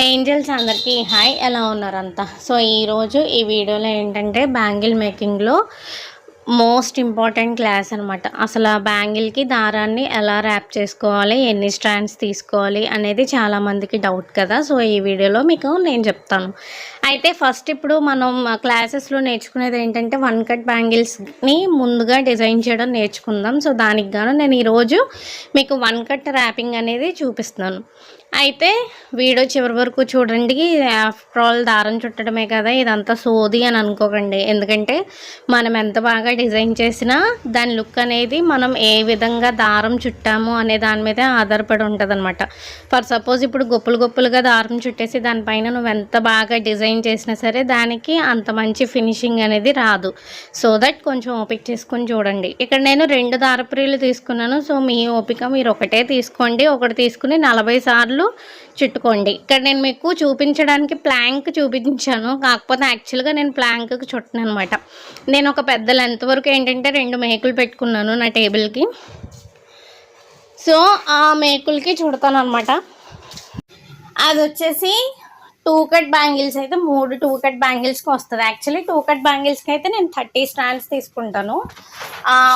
Angels అందరికీ hi ఎలా ఉన్నారంతా so ఈరోజు ఈ వీడియోలో ఏంటంటే బ్యాంగిల్ మేకింగ్లో మోస్ట్ ఇంపార్టెంట్ క్లాస్ అనమాట అసలు ఆ బ్యాంగిల్కి దారాన్ని ఎలా ర్యాప్ చేసుకోవాలి ఎన్ని స్టాండ్స్ తీసుకోవాలి అనేది చాలామందికి డౌట్ కదా. సో ఈ వీడియోలో మీకు నేను చెప్తాను. అయితే ఫస్ట్ ఇప్పుడు మనం క్లాసెస్లో నేర్చుకునేది ఏంటంటే వన్ కట్ బ్యాంగిల్స్ని ముందుగా డిజైన్ చేయడం నేర్చుకుందాం. సో దానికి గాను నేను ఈరోజు మీకు వన్ కట్ ర్యాపింగ్ అనేది చూపిస్తున్నాను. అయితే వీడియో చివరి వరకు చూడండి. ఆఫ్టర్ ఆల్ దారం చుట్టడమే కదా ఇదంతా సోది అని అనుకోకండి. ఎందుకంటే మనం ఎంత బాగా డిజైన్ చేసినా దాని లుక్ అనేది మనం ఏ విధంగా దారం చుట్టాము అనే దాని మీద ఆధారపడి ఉంటుంది అనమాట ఫర్ సపోజ్ ఇప్పుడు గొప్పలు గొప్పలుగా దారం చుట్టేసి దానిపైన నువ్వు ఎంత బాగా డిజైన్ చేసినా సరే దానికి అంత మంచి ఫినిషింగ్ అనేది రాదు. సో దట్ కొంచెం ఓపిక చేసుకొని చూడండి. ఇక్కడ నేను రెండు దారపురీలు తీసుకున్నాను. సో మీ ఓపిక మీరు ఒకటే తీసుకోండి. ఒకటి తీసుకుని నలభై సార్లు చుట్టుకోండి. ఇక్కడ నేను మీకు చూపించడానికి ప్లాంక్ చూపించాను. కాకపోతే యాక్చువల్గా నేను ప్లాంక్కి చుట్టను అనమాట నేను ఒక పెద్ద లెంత్ వరకు ఏంటంటే రెండు మేకులు పెట్టుకున్నాను నా టేబుల్కి సో ఆ మేకులకి చుడతాను అనమాట అది వచ్చేసి టూ కట్ బ్యాంగిల్స్ అయితే మూడు టూ కట్ బ్యాంగిల్స్కి వస్తుంది. యాక్చువల్లీ టూ కట్ బ్యాంగిల్స్కి అయితే నేను థర్టీ స్టాండ్స్ తీసుకుంటాను.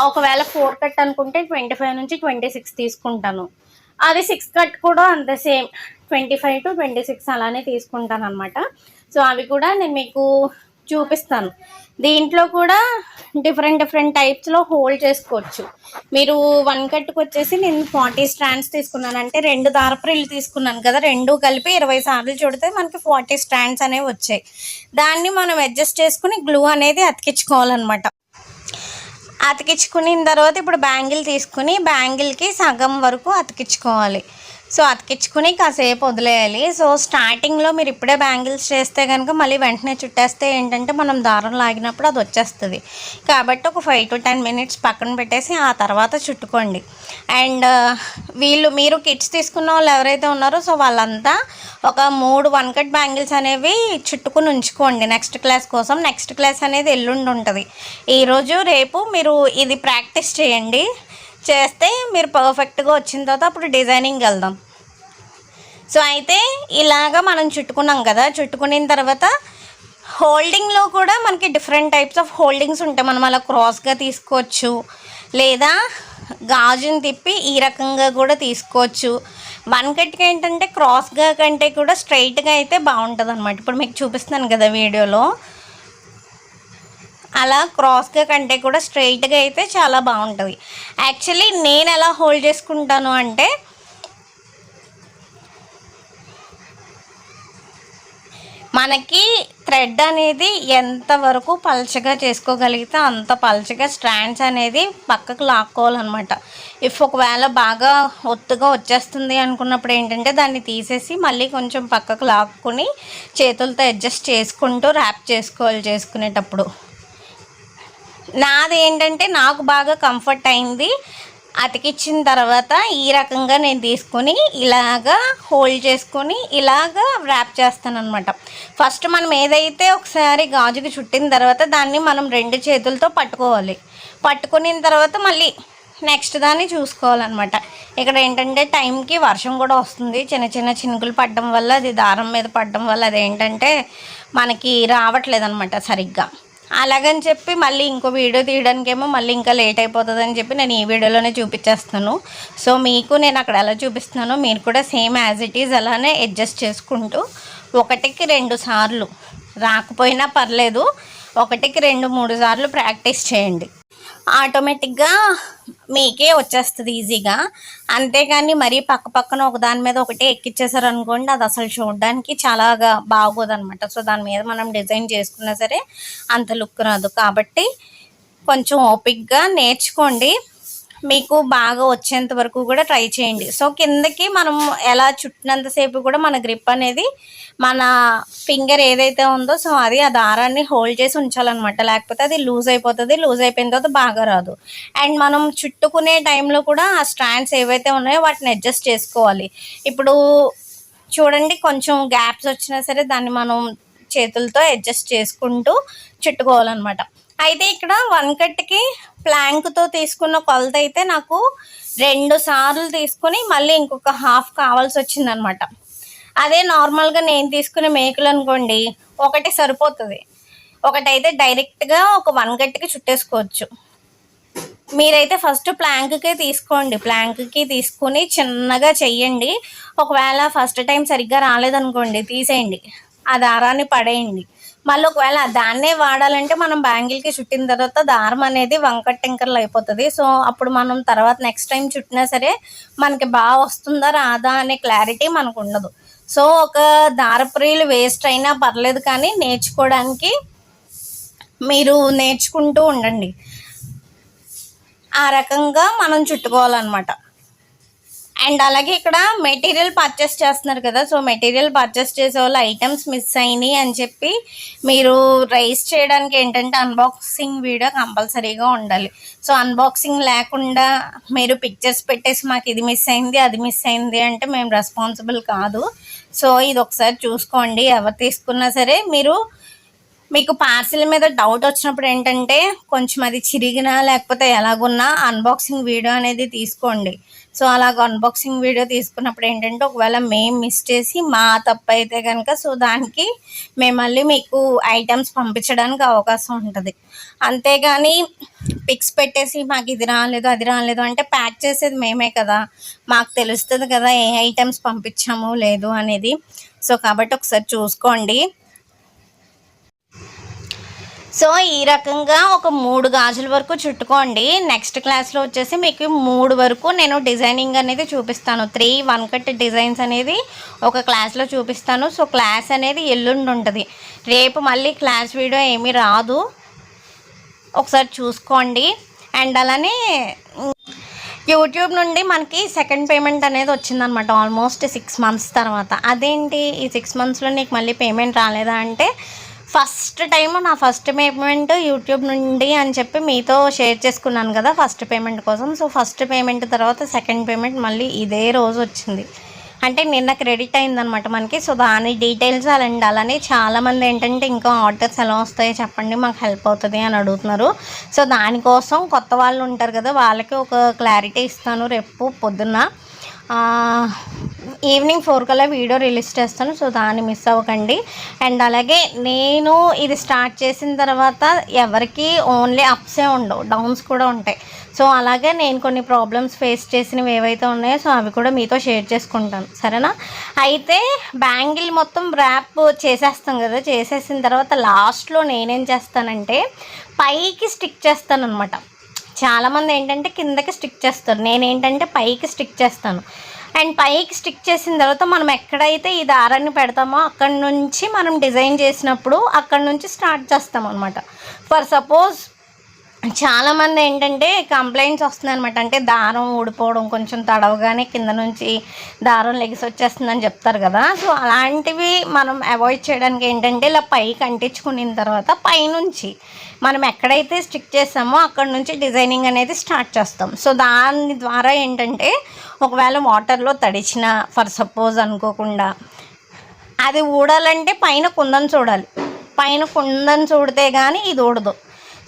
ఒకవేళ ఫోర్ కట్ అనుకుంటే ట్వంటీ ఫైవ్ నుంచి ట్వంటీ సిక్స్ తీసుకుంటాను. అది సిక్స్ కట్ కూడా అంతే same twenty five to twenty six అలానే తీసుకుంటాను అనమాట సో అవి కూడా నేను మీకు చూపిస్తాను. దీంట్లో కూడా డిఫరెంట్ డిఫరెంట్ టైప్స్లో హోల్డ్ చేసుకోవచ్చు. మీరు వన్ కట్కి వచ్చేసి నేను ఫార్టీ స్టాండ్స్ తీసుకున్నాను. అంటే రెండు దారప్రిల్లు తీసుకున్నాను కదా రెండు కలిపి ఇరవై సార్లు చుడితే మనకి ఫార్టీ స్టాండ్స్ అనేవి వచ్చాయి. దాన్ని మనం అడ్జస్ట్ చేసుకుని గ్లూ అనేది అతికించుకోవాలన్నమాట. అతికించుకున్న తర్వాత ఇప్పుడు బ్యాంగిల్ తీసుకుని బ్యాంగిల్కి సగం వరకు అతికించుకోవాలి. సో అతికించుకుని కాసేపు వదిలేయాలి. సో స్టార్టింగ్లో మీరు ఇప్పుడే బ్యాంగిల్స్ చేస్తే కనుక మళ్ళీ వెంటనే చుట్టేస్తే ఏంటంటే మనం దారం లాగినప్పుడు అది వచ్చేస్తుంది. కాబట్టి ఒక ఫైవ్ టు టెన్ మినిట్స్ పక్కన పెట్టేసి ఆ తర్వాత చుట్టుకోండి. అండ్ వీళ్ళు మీరు కిట్స్ తీసుకున్న వాళ్ళు ఎవరైతే ఉన్నారో సో వాళ్ళంతా ఒక మూడు వన్ కట్ బ్యాంగిల్స్ అనేవి చుట్టుకుని ఉంచుకోండి. నెక్స్ట్ క్లాస్ కోసం. నెక్స్ట్ క్లాస్ అనేది ఎల్లుండి ఉంటుంది. ఈరోజు రేపు మీరు ఇది ప్రాక్టీస్ చేయండి. చేస్తే మీరు పర్ఫెక్ట్గా వచ్చిన తర్వాత అప్పుడు డిజైనింగ్ వెళ్దాం. సో అయితే ఇలాగా మనం చుట్టుకున్నాం కదా చుట్టుకున్న తర్వాత హోల్డింగ్లో కూడా మనకి డిఫరెంట్ టైప్స్ ఆఫ్ హోల్డింగ్స్ ఉంటాయి. మనం అలా క్రాస్గా తీసుకోవచ్చు లేదా గాజుని తిప్పి ఈ రకంగా కూడా తీసుకోవచ్చు. వన్ కట్కి ఏంటంటే క్రాస్గా కంటే కూడా స్ట్రైట్గా అయితే బాగుంటుంది అనమాట ఇప్పుడు మీకు చూపిస్తున్నాను కదా వీడియోలో. అలా క్రాస్గా కంటే కూడా స్ట్రైట్గా అయితే చాలా బాగుంటుంది. యాక్చువల్లీ నేను ఎలా హోల్డ్ చేసుకుంటాను అంటే మనకి థ్రెడ్ అనేది ఎంతవరకు పలచగా చేసుకోగలిగితే అంత పలచగా స్ట్రాండ్స్ అనేది పక్కకు లాక్కోవాలన్నమాట. ఇఫ్ ఒకవేళ బాగా ఒత్తుగా వచ్చేస్తుంది అనుకున్నప్పుడు ఏంటంటే దాన్ని తీసేసి మళ్ళీ కొంచెం పక్కకు లాక్కుని చేతులతో అడ్జస్ట్ చేసుకుంటూ ర్యాప్ చేసుకోవాలి చేసుకునేటప్పుడు. నాది ఏంటంటే నాకు బాగా కంఫర్ట్ అయింది. అతికిచ్చిన తర్వాత ఈ రకంగా నేను తీసుకొని ఇలాగా హోల్డ్ చేసుకొని ఇలాగా ర్యాప్ చేస్తాను అనమాట ఫస్ట్ మనం ఏదైతే ఒకసారి గాజుకి చుట్టిన తర్వాత దాన్ని మనం రెండు చేతులతో పట్టుకోవాలి. పట్టుకున్న తర్వాత మళ్ళీ నెక్స్ట్ దాన్ని చూసుకోవాలన్నమాట. ఇక్కడ ఏంటంటే టైంకి వర్షం కూడా వస్తుంది. చిన్న చిన్న చినుకులు పడడం వల్ల అది దారం మీద పడడం వల్ల అదేంటంటే మనకి రావట్లేదు అనమాట సరిగ్గా. అలాగని చెప్పి మళ్ళీ ఇంకో వీడియో తీయడానికేమో మళ్ళీ ఇంకా లేట్ అయిపోతుందని చెప్పి నేను ఈ వీడియోలోనే చూపించేస్తాను. సో మీకు నేను అక్కడ ఎలా చూపిస్తున్నానో మీరు కూడా సేమ్ యాజ్ ఇట్ ఈజ్ అలానే అడ్జస్ట్ చేసుకుంటూ ఒకటికి రెండు సార్లు. రాకపోయినా పర్లేదు. ఒకటికి రెండు మూడు సార్లు ప్రాక్టీస్ చేయండి. ఆటోమేటిక్గా మీకే వచ్చేస్తుంది ఈజీగా. అంతేగాని మరీ పక్క పక్కన ఒక దాని మీద ఒకటే ఎక్కిచ్చేసారు అనుకోండి అది అసలు చూడడానికి చాలా బాగోదు అనమాట సో దాని మీద మనం డిజైన్ చేసుకున్నా సరే అంత లుక్ రాదు. కాబట్టి కొంచెం ఓపిక్గా నేర్చుకోండి. మీకు బాగా వచ్చేంత వరకు కూడా ట్రై చేయండి. సో కిందకి మనం ఎలా చుట్టినంతసేపు కూడా మన గ్రిప్ అనేది మన ఫింగర్ ఏదైతే ఉందో సో అది ఆ దారాన్ని హోల్డ్ చేసి ఉంచాలన్నమాట. లేకపోతే అది లూజ్ అయిపోతుంది లూజ్ అయిపోయిన తర్వాత బాగా రాదు. అండ్ మనం చుట్టుకునే టైంలో కూడా ఆ స్టాండ్స్ ఏవైతే ఉన్నాయో వాటిని అడ్జస్ట్ చేసుకోవాలి. ఇప్పుడు చూడండి కొంచెం గ్యాప్స్ వచ్చినా సరే దాన్ని మనం చేతులతో అడ్జస్ట్ చేసుకుంటూ చుట్టుకోవాలన్నమాట. అయితే ఇక్కడ వన్ కట్కి ప్లాంక్తో తీసుకున్న కొలత అయితే నాకు రెండు సార్లు తీసుకుని మళ్ళీ ఇంకొక హాఫ్ కావాల్సి వచ్చిందనమాట. అదే నార్మల్గా నేను తీసుకునే మేకులు అనుకోండి ఒకటి సరిపోతుంది. ఒకటైతే డైరెక్ట్గా ఒక వన్ గట్టికి చుట్టేసుకోవచ్చు. మీరైతే ఫస్ట్ ప్లాంక్కే తీసుకోండి. ప్లాంక్కి తీసుకుని చిన్నగా చెయ్యండి. ఒకవేళ ఫస్ట్ టైం సరిగ్గా రాలేదనుకోండి తీసేయండి. ఆ దారాన్ని పడేయండి. మళ్ళీ ఒకవేళ దాన్నే వాడాలంటే మనం బ్యాంగిల్కి చుట్టిన తర్వాత దారం అనేది వంకట్ టింకర్లు అయిపోతుంది. సో అప్పుడు మనం తర్వాత నెక్స్ట్ టైం చుట్టినా సరే మనకి బాగా వస్తుందా రాదా అనే క్లారిటీ మనకు ఉండదు సో ఒక దారప్రియులు వేస్ట్ అయినా పర్లేదు కానీ నేర్చుకోవడానికి మీరు నేర్చుకుంటూ ఉండండి. ఆ రకంగా మనం చుట్టుకోవాలన్నమాట. అండ్ అలాగే ఇక్కడ మెటీరియల్ పర్చేస్ చేస్తున్నారు కదా సో మెటీరియల్ పర్చేస్ చేసే వాళ్ళు ఐటమ్స్ మిస్ అయినాయి అని చెప్పి మీరు రైస్ చేయడానికి ఏంటంటే అన్బాక్సింగ్ వీడియో కంపల్సరీగా ఉండాలి. సో అన్బాక్సింగ్ లేకుండా మీరు పిక్చర్స్ పెట్టేసి మాకు ఇది మిస్ అయింది అది మిస్ అయింది అంటే మేము రెస్పాన్సిబుల్ కాదు. సో ఇది ఒకసారి చూసుకోండి ఎవరు తీసుకున్నా సరే మీరు మీకు పార్సిల్ మీద డౌట్ వచ్చినప్పుడు ఏంటంటే కొంచెం అది చిరిగినా లేకపోతే ఎలాగున్నా అన్బాక్సింగ్ వీడియో అనేది తీసుకోండి. సో అలాగ అన్బాక్సింగ్ వీడియో తీసుకున్నప్పుడు ఏంటంటే ఒకవేళ మేము మిస్ చేసి మా తప్పు అయితే కనుక సో దానికి మేము మళ్ళీ మీకు ఐటమ్స్ పంపించడానికి అవకాశం ఉంటుంది. అంతేగాని పిక్స్ పెట్టేసి మాకు ఇది రాలేదు అది రాలేదు అంటే ప్యాక్ చేసేది మేమే కదా. మాకు తెలుస్తుంది కదా ఏ ఐటమ్స్ పంపించాము లేదు అనేది. సో కాబట్టి ఒకసారి చూసుకోండి. సో ఈ రకంగా ఒక మూడు గాజుల వరకు చుట్టుకోండి. నెక్స్ట్ క్లాస్లో వచ్చేసి మీకు మూడు వరకు నేను డిజైనింగ్ అనేది చూపిస్తాను. త్రీ వన్ కట్ డిజైన్స్ అనేది ఒక క్లాస్లో చూపిస్తాను. సో క్లాస్ అనేది ఎల్లుండి ఉంటుంది. రేపు మళ్ళీ క్లాస్ వీడియో ఏమీ రాదు. ఒకసారి చూసుకోండి. అండ్ అలానే యూట్యూబ్ నుండి మనకి సెకండ్ పేమెంట్ అనేది వచ్చిందనమాట. ఆల్మోస్ట్ సిక్స్ మంత్స్ తర్వాత. అదేంటి? ఈ సిక్స్ మంత్స్లో నీకు మళ్ళీ పేమెంట్ రాలేదా అంటే ఫస్ట్ టైం నా ఫస్ట్ పేమెంట్ యూట్యూబ్ నుండి అని చెప్పి మీతో షేర్ చేసుకున్నాను కదా ఫస్ట్ పేమెంట్ కోసం. సో ఫస్ట్ పేమెంట్ తర్వాత సెకండ్ పేమెంట్ మళ్ళీ ఇదే రోజు వచ్చింది. అంటే నిన్న క్రెడిట్ అయిందనమాట మనకి. సో దాని డీటెయిల్స్ అలాంటి అలానే చాలామంది ఏంటంటే ఇంకా ఆర్డర్స్ ఎలా వస్తాయో చెప్పండి మాకు హెల్ప్ అవుతుంది అని అడుగుతున్నారు. సో దానికోసం కొత్త వాళ్ళు ఉంటారు కదా వాళ్ళకి ఒక క్లారిటీ ఇస్తాను రేపు పొద్దున్న. ఈవినింగ్ ఫోర్ కల్లా వీడియో రిలీజ్ చేస్తాను సో దాన్ని మిస్ అవ్వకండి. అండ్ అలాగే నేను ఇది స్టార్ట్ చేసిన తర్వాత ఎవరికి ఓన్లీ అప్సే ఉండవు డౌన్స్ కూడా ఉంటాయి. సో అలాగే నేను కొన్ని ప్రాబ్లమ్స్ ఫేస్ చేసినవి ఏవైతే ఉన్నాయో సో అవి కూడా మీతో షేర్ చేసుకుంటాను. సరేనా? అయితే బ్యాంగిల్ మొత్తం ర్యాప్ చేసేస్తాం కదా చేసేసిన తర్వాత లాస్ట్లో నేనేం చేస్తానంటే పైకి స్టిక్ చేస్తాను అనమాట చాలామంది ఏంటంటే కిందకి స్టిక్ చేస్తారు. నేనేంటంటే పైకి స్టిక్ చేస్తాను. అండ్ పైకి స్టిక్ చేసిన తర్వాత మనం ఎక్కడైతే ఈ దారాన్ని పెడతామో అక్కడ నుంచి మనం డిజైన్ చేసినప్పుడు అక్కడ నుంచి స్టార్ట్ చేస్తాం అనమాట ఫర్ సపోజ్ చాలామంది ఏంటంటే కంప్లైంట్స్ వస్తున్నాయి అనమాట అంటే దారం ఊడిపోవడం కొంచెం తడవగానే కింద నుంచి దారం లెగిసి వచ్చేస్తుందని చెప్తారు కదా. సో అలాంటివి మనం అవాయిడ్ చేయడానికి ఏంటంటే ఇలా పైకి అంటించుకున్న తర్వాత పైనుంచి మనం ఎక్కడైతే స్టిక్ చేస్తామో అక్కడ నుంచి డిజైనింగ్ అనేది స్టార్ట్ చేస్తాం. సో దాని ద్వారా ఏంటంటే ఒకవేళ వాటర్లో తడిచిన ఫర్ సపోజ్ అనుకోకుండా అది ఊడాలంటే పైన కుందని చూడాలి. పైన కుందని చూడితే కానీ ఇది ఊడదు.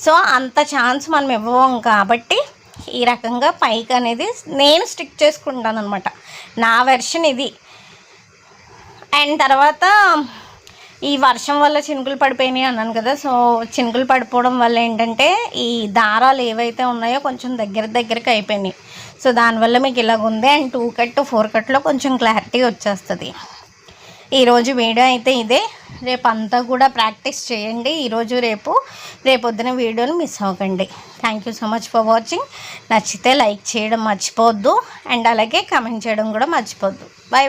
సో అంత ఛాన్స్ మనం ఇవ్వం కాబట్టి ఈ రకంగా పైకి అనేది నేను స్టిక్ చేసుకుంటాను అనమాట నా వెర్షన్ ఇది. అండ్ తర్వాత ఈ వర్షం వల్ల చినుకులు పడిపోయినాయి అన్నాను కదా సో చినుకులు పడిపోవడం వల్ల ఏంటంటే ఈ దారాలు ఏవైతే ఉన్నాయో కొంచెం దగ్గర దగ్గరికి అయిపోయినాయి. సో దానివల్ల మీకు ఇలాగ ఉంది అండ్ టూ కట్ ఫోర్ కట్లో కొంచెం క్లారిటీ వచ్చేస్తుంది. ఈరోజు వీడియో అయితే ఇదే. రేపు అంతా కూడా ప్రాక్టీస్ చేయండి. ఈరోజు రేపు రేపొద్దున వీడియోని మిస్ అవ్వకండి. Thank you so much for watching నచ్చితే లైక్ చేయడం మర్చిపోవద్దు. అండ్ అలాగే కమెంట్ చేయడం కూడా మర్చిపోవద్దు. Bye bye